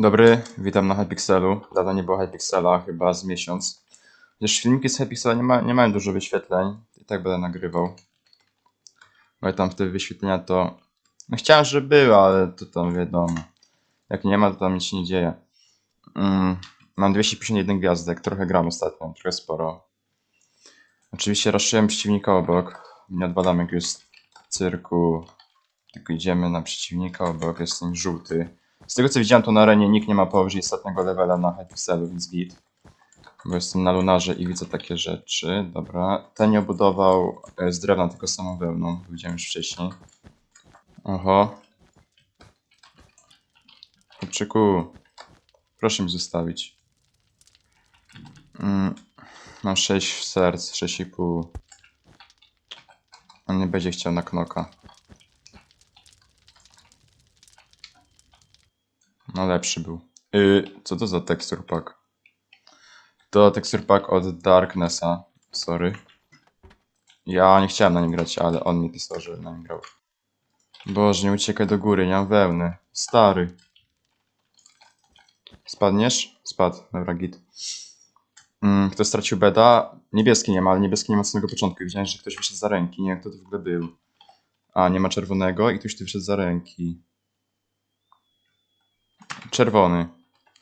Dobry, witam na Hypixelu. Dawno nie było Hypixela, chyba z miesiąc. Chociaż filmiki z Hypixela nie, ma, nie mają dużo wyświetleń, i tak będę nagrywał. Bo tam w te wyświetlenia to... No chciałem, żeby ale to tam wiadomo. Jak nie ma, to tam nic się nie dzieje. Mm, mam 251 gwiazdek, trochę gram ostatnio, trochę sporo. Oczywiście raszyłem przeciwnika obok. Nie odwalam jak jest cyrku. Tylko idziemy na przeciwnika obok, jestem żółty. Z tego co widziałem, to na arenie nikt nie ma powyżej ostatniego levela na Hypixelu, więc git. Bo jestem na lunarze i widzę takie rzeczy. Dobra. Ten nie obudował e, z drewna, tylko samą wełną. Widziałem już wcześniej. Oho. Chłopczyku. Proszę mi zostawić. Mm, mam 6 serc, 6,5. On nie będzie chciał na knoka. No lepszy był. Yy, co to za texture pack? To texture pack od Darknessa. Sorry. Ja nie chciałem na nim grać, ale on mi pisał, że na nim grał. Boże, nie uciekaj do góry, nie mam wełny. Stary. Spadniesz? Spadł, dobra, git. Mm, kto stracił beda? Niebieski nie ma, ale niebieski nie ma samego początku. Widziałem, że ktoś wyszedł za ręki. Nie kto to w ogóle był. A, nie ma czerwonego i ktoś tu wyszedł za ręki. Czerwony.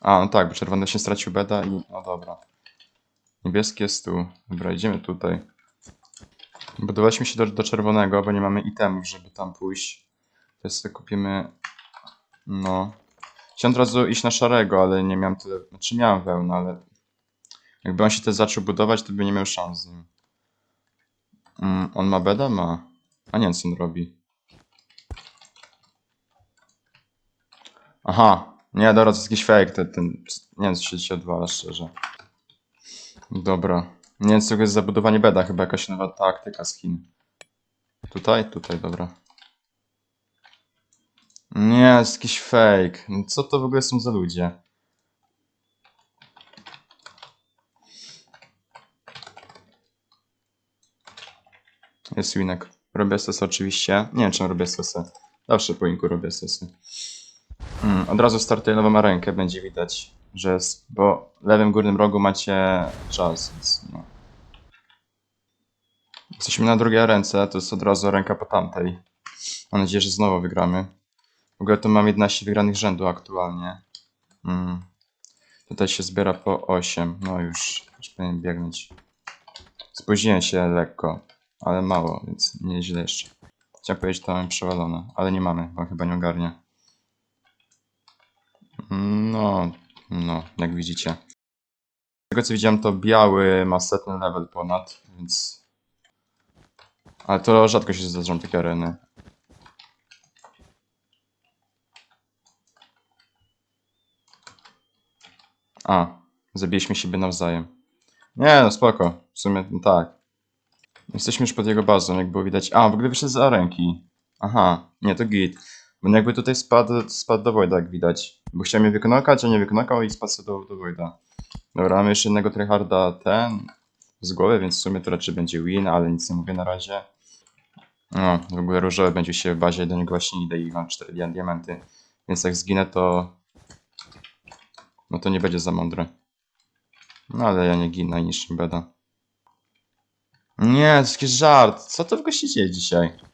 A, no tak, bo czerwony się stracił beda i... No dobra. Niebieski jest tu. Dobra, idziemy tutaj. Budowaliśmy się do, do czerwonego, bo nie mamy itemów, żeby tam pójść. To sobie kupimy... No. Chciałem od razu iść na szarego, ale nie miałem tyle... Znaczy miałem wełnę, ale... Jakby on się też zaczął budować, to by nie miał szans z nim. Mm, on ma beda? Ma. A nie co on robi. Aha. Nie, dobra, to jest jakiś fake. Ten, ten, nie wiem, co się szczerze. Dobra. Nie wiem, co to jest zabudowanie beda. Chyba jakaś nowa taktyka skin. Tutaj? Tutaj, dobra. Nie, jest jakiś fake. No Co to w ogóle są za ludzie? Jest winek. Robię SS oczywiście. Nie wiem, czym robię SS. Zawsze po inku robię SSy. Mm, od razu startuję nową rękę, będzie widać, że jest, bo w lewym górnym rogu macie czas, więc no. Jesteśmy na drugiej ręce, to jest od razu ręka po tamtej. Mam nadzieję, że znowu wygramy. W ogóle to mam 11 wygranych rzędu aktualnie. Mm. Tutaj się zbiera po 8, no już, już powinien biegnąć. Spóźniłem się lekko, ale mało, więc nieźle jeszcze. Chciałem powiedzieć, to mamy przewalone, ale nie mamy, bo chyba nie ogarnie. No, no, jak widzicie. Z tego co widziałem, to biały ma setny level ponad, więc... Ale to rzadko się zdarzą takie areny. A, zabiliśmy siebie nawzajem. Nie, no spoko. W sumie, no tak. Jesteśmy już pod jego bazą, jak było widać. A, w ogóle wyszedł z arenki. Aha, nie, to git. Bo jakby tutaj spadł, spadł do Voida, jak widać. Bo chciałem je wyknokać, a nie wyknokał i spadł do, do. Dobra, mamy jeszcze jednego tryharda ten z głowy, więc w sumie to raczej będzie win, ale nic nie mówię na razie. No, w ogóle różowy będzie się w bazie, do niego właśnie idę i mam 4 dia- diamenty. Więc jak zginę, to... No to nie będzie za mądre. No ale ja nie ginę niszczę beda. Nie, to jest żart. Co to w się dzieje dzisiaj?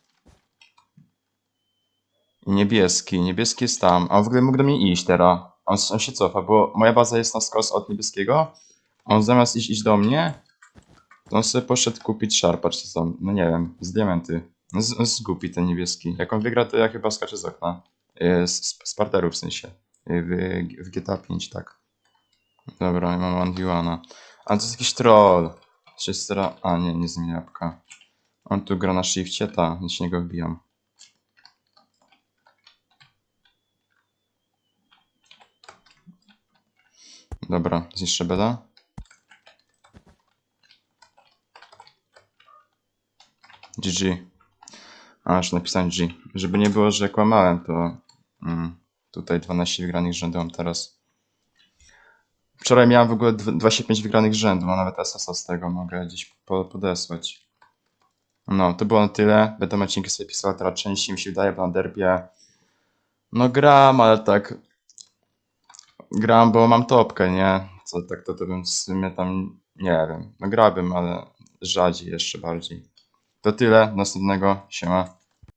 Niebieski, niebieski jest tam. A on w ogóle mógł do mnie iść teraz. On, on się cofa, bo moja baza jest na skos od niebieskiego. A on zamiast iść, iść do mnie, to on sobie poszedł kupić szarpa, czy co no nie wiem, z diamenty. No z, zgubi ten niebieski. Jak on wygra, to ja chyba skaczę z okna. Yy, Z, z, z parteru w sensie. Yy, W, w GTA 5, tak. Dobra, ja mam Andiwana. A to jest jakiś troll. Czy stara... A nie, nie jabłka. On tu gra na shifcie, ta, więc się niego wbijam. Dobra, zniszczę beda. GG. A, już napisałem G. Żeby nie było, że kłamałem, to mm, tutaj 12 wygranych rzędu mam teraz. Wczoraj miałem w ogóle dw- 25 wygranych rzędu, mam nawet SS z tego, mogę gdzieś po, podesłać. No, to było na tyle. Będę odcinki sobie pisał teraz częściej, mi się wydaje, bo na derbie no gram, ale tak gram, bo mam topkę, nie? Co tak to, to bym w sumie tam, nie wiem, no grałbym, ale rzadziej jeszcze bardziej. To tyle, następnego, siema.